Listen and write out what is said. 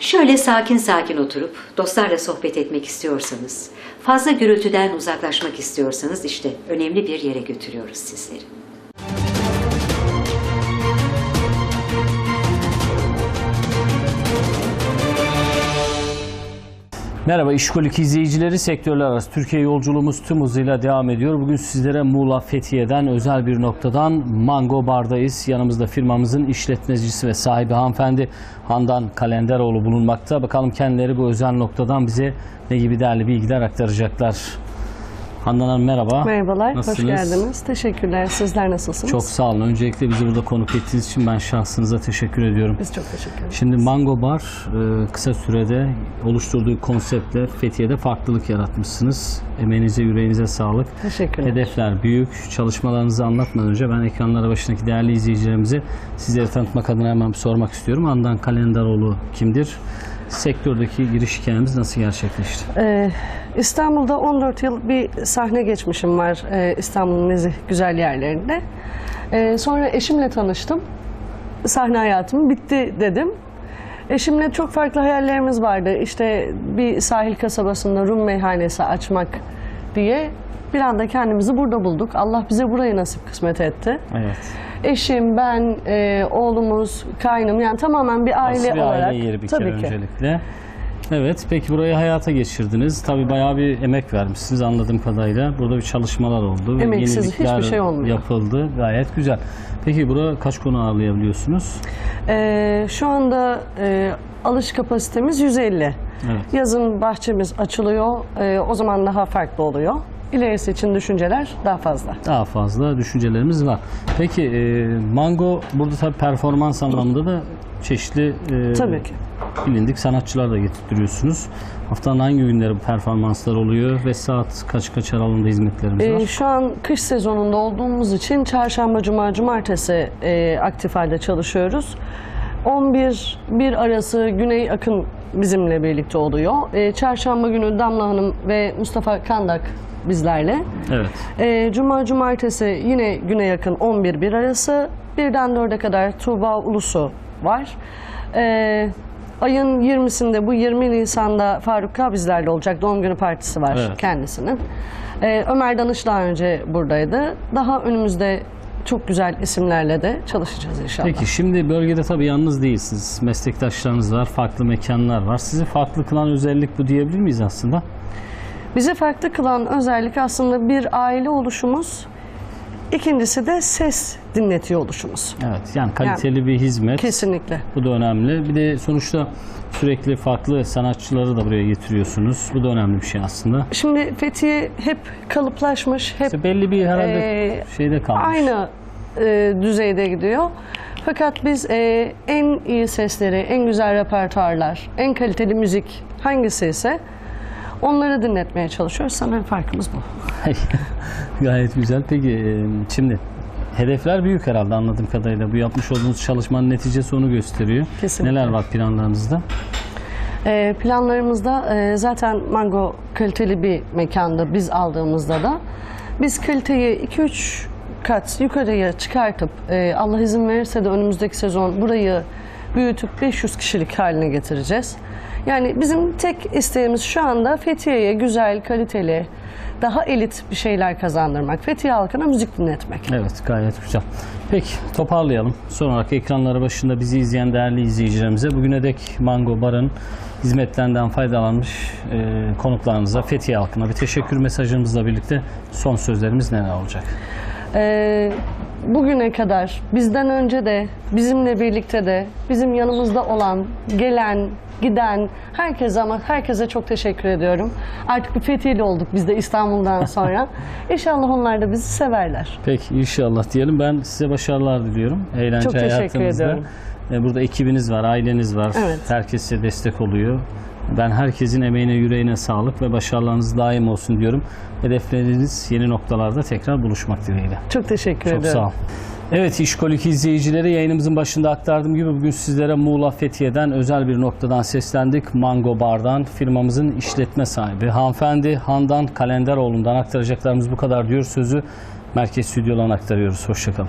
Şöyle sakin sakin oturup dostlarla sohbet etmek istiyorsanız, fazla gürültüden uzaklaşmak istiyorsanız işte önemli bir yere götürüyoruz sizleri. Merhaba İşkolik izleyicileri sektörler arası Türkiye yolculuğumuz tüm hızıyla devam ediyor. Bugün sizlere Muğla Fethiye'den özel bir noktadan Mango Bar'dayız. Yanımızda firmamızın işletmecisi ve sahibi hanımefendi Handan Kalenderoğlu bulunmakta. Bakalım kendileri bu özel noktadan bize ne gibi değerli bilgiler aktaracaklar. Handan Hanım merhaba. Merhabalar, Nasılsınız? hoş geldiniz. Teşekkürler. Sizler nasılsınız? Çok sağ olun. Öncelikle bizi burada konuk ettiğiniz için ben şahsınıza teşekkür ediyorum. Biz çok teşekkür ederiz. Şimdi Mango Bar e, kısa sürede oluşturduğu konseptle Fethiye'de farklılık yaratmışsınız. Emeğinize, yüreğinize sağlık. Teşekkürler. Hedefler büyük. Çalışmalarınızı anlatmadan önce ben ekranlara başındaki değerli izleyicilerimize sizleri tanıtmak adına hemen sormak istiyorum. Andan Kalenderoğlu kimdir? Sektördeki giriş hikayemiz nasıl gerçekleşti? Ee, İstanbul'da 14 yıl bir sahne geçmişim var ee, İstanbul'un nezih güzel yerlerinde. Ee, sonra eşimle tanıştım. Sahne hayatım bitti dedim. Eşimle çok farklı hayallerimiz vardı. İşte bir sahil kasabasında Rum meyhanesi açmak diye bir anda kendimizi burada bulduk. Allah bize burayı nasip kısmet etti. Evet. Eşim, ben, e, oğlumuz, kaynım yani tamamen bir aile Nasıl bir olarak. aile yeri bir tabii kere ki. öncelikle. Evet, peki burayı hayata geçirdiniz. Tabii bayağı bir emek vermişsiniz anladığım kadarıyla. Burada bir çalışmalar oldu. ve Emeksiz yenilikler hiçbir şey olmuyor. Yapıldı. Gayet güzel. Peki burada kaç konu ağırlayabiliyorsunuz? E, şu anda e, alış kapasitemiz 150. Evet. Yazın bahçemiz açılıyor. E, o zaman daha farklı oluyor. İlerisi için düşünceler daha fazla. Daha fazla düşüncelerimiz var. Peki e, Mango burada tabii performans anlamında da çeşitli e, Tabii ki. bilindik sanatçılar da getirtiyorsunuz. Haftanın hangi günleri bu performanslar oluyor ve saat kaç kaç aralığında hizmetlerimiz var? E, şu an kış sezonunda olduğumuz için çarşamba, cuma, cumartesi e, aktif halde çalışıyoruz. 11 bir arası Güney Akın bizimle birlikte oluyor. E, çarşamba günü Damla Hanım ve Mustafa Kandak bizlerle. Evet. E, Cuma, cumartesi yine Güney Akın 11 bir arası. Birden 4'e kadar Tuğba Ulusu var. E, ayın 20'sinde bu 20 Nisan'da Faruk K bizlerle olacak. Doğum günü partisi var Evet. kendisinin. E, Ömer Danış daha önce buradaydı. Daha önümüzde çok güzel isimlerle de çalışacağız inşallah. Peki şimdi bölgede tabii yalnız değilsiniz. Meslektaşlarınız var, farklı mekanlar var. Sizi farklı kılan özellik bu diyebilir miyiz aslında? Bizi farklı kılan özellik aslında bir aile oluşumuz. İkincisi de ses dinletiyor oluşumuz. Evet. Yani kaliteli bir hizmet. Kesinlikle. Bu da önemli. Bir de sonuçta sürekli farklı sanatçıları da buraya getiriyorsunuz. Bu da önemli bir şey aslında. Şimdi Fethiye hep kalıplaşmış, hep İşte belli bir herhalde Ee, şeyde kalmış. aynı e, düzeyde gidiyor. Fakat biz e, en iyi sesleri, en güzel repertuarlar, en kaliteli müzik hangisi ise onları dinletmeye çalışıyoruz. Sanırım farkımız bu. Gayet güzel. Peki e, şimdi hedefler büyük herhalde anladığım kadarıyla. Bu yapmış olduğunuz çalışmanın neticesi onu gösteriyor. Kesinlikle. Neler var planlarınızda? E, planlarımızda e, zaten Mango kaliteli bir mekanda biz aldığımızda da biz kaliteyi 2-3 kat yukarıya çıkartıp e, Allah izin verirse de önümüzdeki sezon burayı büyütüp 500 kişilik haline getireceğiz. Yani bizim tek isteğimiz şu anda Fethiye'ye güzel, kaliteli, daha elit bir şeyler kazandırmak. Fethiye halkına müzik dinletmek. Evet gayet güzel. Peki toparlayalım. Son olarak ekranları başında bizi izleyen değerli izleyicilerimize bugüne dek Mango Bar'ın hizmetlerinden faydalanmış e, konuklarımıza, Fethiye halkına bir teşekkür mesajımızla birlikte son sözlerimiz neler olacak? Ee, bugüne kadar bizden önce de bizimle birlikte de bizim yanımızda olan, gelen, giden herkese ama herkese çok teşekkür ediyorum. Artık bir Fethiye'li olduk biz de İstanbul'dan sonra. İnşallah onlar da bizi severler. Peki inşallah diyelim. Ben size başarılar diliyorum. Eğlence Çok teşekkür hayatınızda. ediyorum. E, Burada ekibiniz var, aileniz var. Evet. Herkes size destek oluyor. Ben herkesin emeğine, yüreğine sağlık ve başarılarınız daim olsun diyorum. Hedefleriniz yeni noktalarda tekrar buluşmak dileğiyle. Çok teşekkür Çok ediyorum. sağ ol. Evet İşkolik izleyicileri yayınımızın başında aktardığım gibi bugün sizlere Muğla Fethiye'den özel bir noktadan seslendik. Mango Bar'dan firmamızın işletme sahibi hanımefendi Handan Kalenderoğlu'ndan aktaracaklarımız bu kadar diyor. Sözü merkez stüdyolarına aktarıyoruz. Hoşçakalın.